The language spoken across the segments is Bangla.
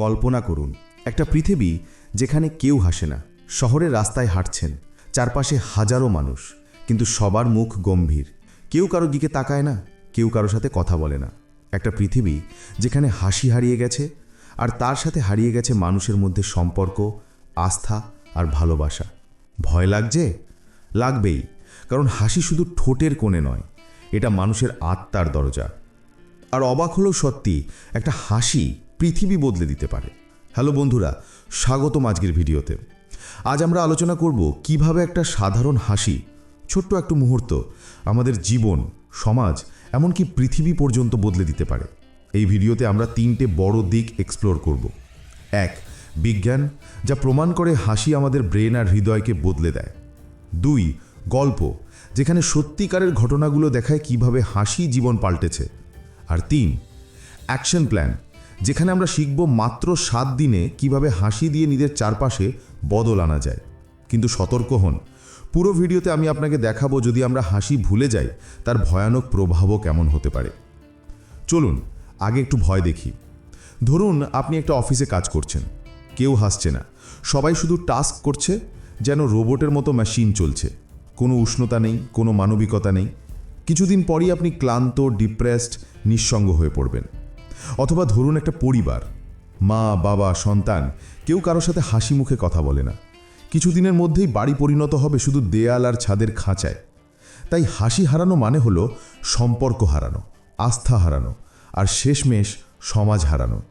কল্পনা করুন, একটা পৃথিবী যেখানে কেউ হাসে না। শহরের রাস্তায় হাঁটছেন, চারপাশে হাজারো মানুষ, কিন্তু সবার মুখ গম্ভীর। কেউ কারও দিকে তাকায় না, কেউ কারও সাথে কথা বলে না। একটা পৃথিবী যেখানে হাসি হারিয়ে গেছে, আর তার সাথে হারিয়ে গেছে মানুষের মধ্যে সম্পর্ক, আস্থা আর ভালোবাসা। ভয় লাগছে? লাগবেই, কারণ হাসি শুধু ঠোঁটের কোণে নয়, এটা মানুষের আত্মার দরজা। আর অবাক হলেও সত্যি, একটা হাসি পৃথিবী বদলে দিতে পারে। হ্যালো বন্ধুরা, স্বাগতম আজকের ভিডিওতে। আজ আমরা আলোচনা করব কীভাবে একটা সাধারণ হাসি, ছোট্ট একটু মুহূর্ত, আমাদের জীবন, সমাজ, এমনকি পৃথিবী পর্যন্ত বদলে দিতে পারে। এই ভিডিওতে আমরা তিনটে বড় দিক এক্সপ্লোর করব। এক, বিজ্ঞান, যা প্রমাণ করে হাসি আমাদের ব্রেন আর হৃদয়কে বদলে দেয়। দুই, গল্প, যেখানে সত্যিকারের ঘটনাগুলো দেখায় কীভাবে হাসি জীবন পাল্টেছে। আর তিন, অ্যাকশন প্ল্যান যেখানে আমরা শিখব মাত্র সাত দিনে কীভাবে হাসি দিয়ে নিজের চারপাশে বদল আনা যায়। কিন্তু সতর্ক হন। পুরো ভিডিওতে আমি আপনাকে দেখাবো যদি আমরা হাসি ভুলে যাই, তার ভয়ানক প্রভাবও কেমন হতে পারে। চলুন, আগে একটু ভয় দেখি। ধরুন, আপনি একটা অফিসে কাজ করছেন। কেউ হাসছে না। সবাই শুধু টাস্ক করছে, যেন রোবটের মতো মেশিন চলছে। কোনো উষ্ণতা নেই, কোনো মানবিকতা নেই। কিছুদিন পরই আপনি ক্লান্ত, ডিপ্রেসড, নিঃসঙ্গ হয়ে পড়বেন। অথবা ধরুন একটা পরিবার, মা, বাবা, সন্তান, কেউ কারোর সাথে হাসি মুখে কথা বলে না। কিছুদিনের মধ্যেই বাড়ি পরিণত হবে শুধু দেয়াল আর ছাদের খাঁচায়। তাই হাসি হারানো মানে হলো সম্পর্ক হারানো, আস্থা হারানো, আর শেষমেশ সমাজ হারানো।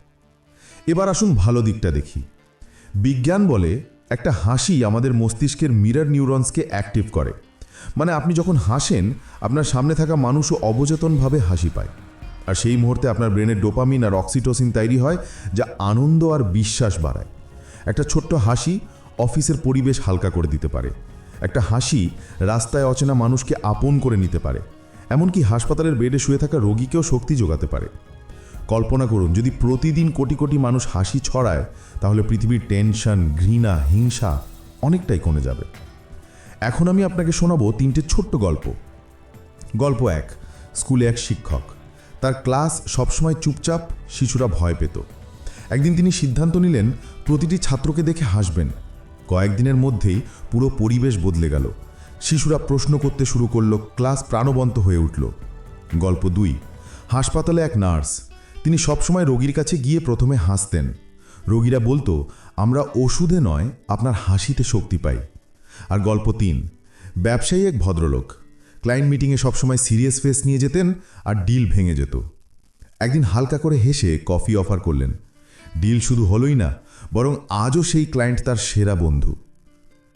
এবার আসুন ভালো দিকটা দেখি। বিজ্ঞান বলে একটা হাসি আমাদের মস্তিষ্কের মিরর নিউরনসকে অ্যাক্টিভ করে। মানে আপনি যখন হাসেন, আপনার সামনে থাকা মানুষও অবচেতনভাবে হাসি পায়। আর সেই মুহূর্তে আপনার ব্রেনের ডোপামিন আর অক্সিটোসিন তৈরি হয়, যা আনন্দ আর বিশ্বাস বাড়ায়। একটা ছোট্ট হাসি অফিসের পরিবেশ হালকা করে দিতে পারে। একটা হাসি রাস্তায় অচেনা মানুষকে আপন করে নিতে পারে। এমনকি হাসপাতালের বেডে শুয়ে থাকা রোগীকেও শক্তি যোগাতে পারে। কল্পনা করুন, যদি প্রতিদিন কোটি কোটি মানুষ হাসি ছড়ায়, তাহলে পৃথিবীর টেনশন ঘৃণা, হিংসা অনেকটাই কমে যাবে। এখন আমি আপনাকে শোনাবো তিনটে ছোট্ট গল্প। গল্প এক, স্কুলে এক শিক্ষক। তার ক্লাস সবসময় চুপচাপ শিশুরা ভয় পেত। একদিন তিনি সিদ্ধান্ত নিলেন, প্রতিটি ছাত্রকে দেখে হাসবেন। কয়েকদিনের মধ্যেই পুরো পরিবেশ বদলে গেল। শিশুরা প্রশ্ন করতে শুরু করল, ক্লাস প্রাণবন্ত হয়ে উঠল। গল্প দুই, হাসপাতালে এক নার্স। তিনি সবসময় রোগীর কাছে গিয়ে প্রথমে হাসতেন। রোগীরা বলতো, আমরা ওষুধে নয়, আপনার হাসিতে শক্তি পাই। আর গল্প তিন, ব্যবসায়ী এক ভদ্রলোক। ক্লায়েন্ট মিটিংয়ে সবসময় সিরিয়াস ফেস নিয়ে যেতেন আর ডিল ভেঙে যেত। একদিন হালকা করে হেসে কফি অফার করলেন। ডিল শুধু হলোই না, বরং আজও সেই ক্লায়েন্ট তার সেরা বন্ধু।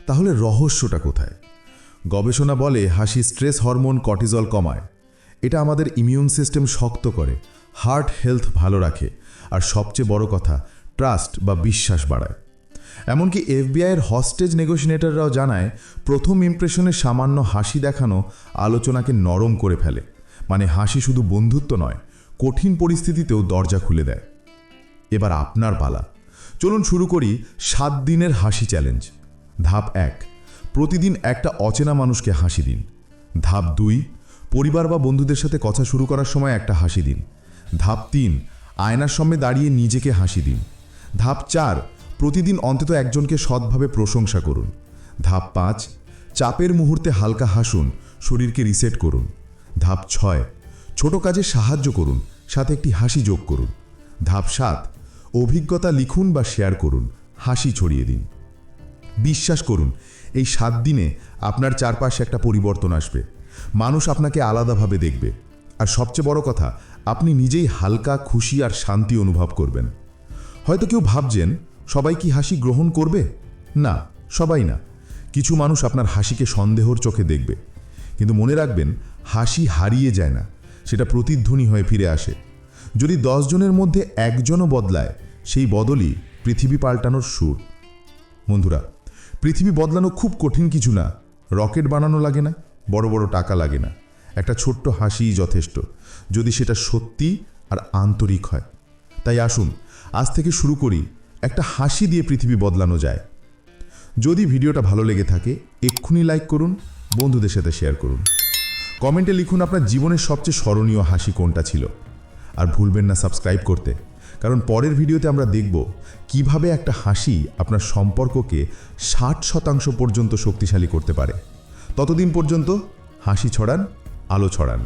তাহলে রহস্যটা কোথায়? গবেষণা বলে হাসি স্ট্রেস হরমোন কর্টিজল কমায়। এটা আমাদের ইমিউন সিস্টেম শক্ত করে, হার্ট হেলথ ভালো রাখে, আর সবচেয়ে বড় কথা, ট্রাস্ট বা বিশ্বাস বাড়ায়। এমনকি এফবিআইয়ের হস্টেজ নেগোসিয়েটাররাও জানায়, প্রথম ইমপ্রেশনে সামান্য হাসি দেখানো আলোচনাকে নরম করে ফেলে। মানে হাসি শুধু বন্ধুত্ব নয়, কঠিন পরিস্থিতিতেও দরজা খুলে দেয়। এবার আপনার পালা। চলুন শুরু করি সাত দিনের হাসি চ্যালেঞ্জ ধাপ এক, প্রতিদিন একটা অচেনা মানুষকে হাসি দিন। ধাপ দুই, পরিবার বা বন্ধুদের সাথে কথা শুরু করার সময় একটা হাসি দিন। ধাপ তিন, আয়নার সামনে দাঁড়িয়ে নিজেকে হাসি দিন। ধাপ চার প্রতিদিন অন্তত একজনকে সৎভাবে প্রশংসা করুন। ধাপ পাঁচ, চাপের মুহূর্তে হালকা হাসুন, শরীরকে রিসেট করুন। ধাপ ছয়, ছোট কাজে সাহায্য করুন, সাথে একটি হাসি যোগ করুন। ধাপ সাত, অভিজ্ঞতা লিখুন বা শেয়ার করুন, হাসি ছড়িয়ে দিন। বিশ্বাস করুন, এই সাত দিনে আপনার চারপাশে একটা পরিবর্তন আসবে। মানুষ আপনাকে আলাদাভাবে দেখবে। আর সবচেয়ে বড় কথা, আপনি নিজেই হালকা, খুশি আর শান্তি অনুভব করবেন। হয়তো কেউ ভাবছেন সবাই কি হাসি গ্রহণ করবে? না, সবাই না। কিছু মানুষ আপনার হাসিকে সন্দেহর চোখে দেখবে। কিন্তু মনে রাখবেন, হাসি হারিয়ে যায় না। সেটা প্রতিধ্বনি হয়ে ফিরে আসে। যদি জনের মধ্যে একজনও বদলায়, সেই বদলই পৃথিবী পাল্টানোর সুর। বন্ধুরা, পৃথিবী বদলানো খুব কঠিন কিছু না। রকেট বানানো লাগে না, বড় বড় টাকা লাগে না। একটা ছোট্ট হাসিই যথেষ্ট, যদি সেটা সত্যি আর আন্তরিক হয়। তাই আসুন, আজ থেকে শুরু করি একটা হাসি দিয়ে পৃথিবী বদলানো যায়। যদি ভিডিওটা ভালো লেগে থাকে, এক্ষুনি লাইক করুন, বন্ধুদের সাথে শেয়ার করুন। কমেন্টে লিখুন আপনার জীবনের সবচেয়ে স্মরণীয় হাসি কোনটা ছিল। আর ভুলবেন না সাবস্ক্রাইব করতে, কারণ পরের ভিডিওতে আমরা দেখব কীভাবে একটা হাসি আপনার সম্পর্ককে ষাট শতাংশ পর্যন্ত শক্তিশালী করতে পারে। ততদিন পর্যন্ত হাসি ছড়ান, আলো ছড়ান।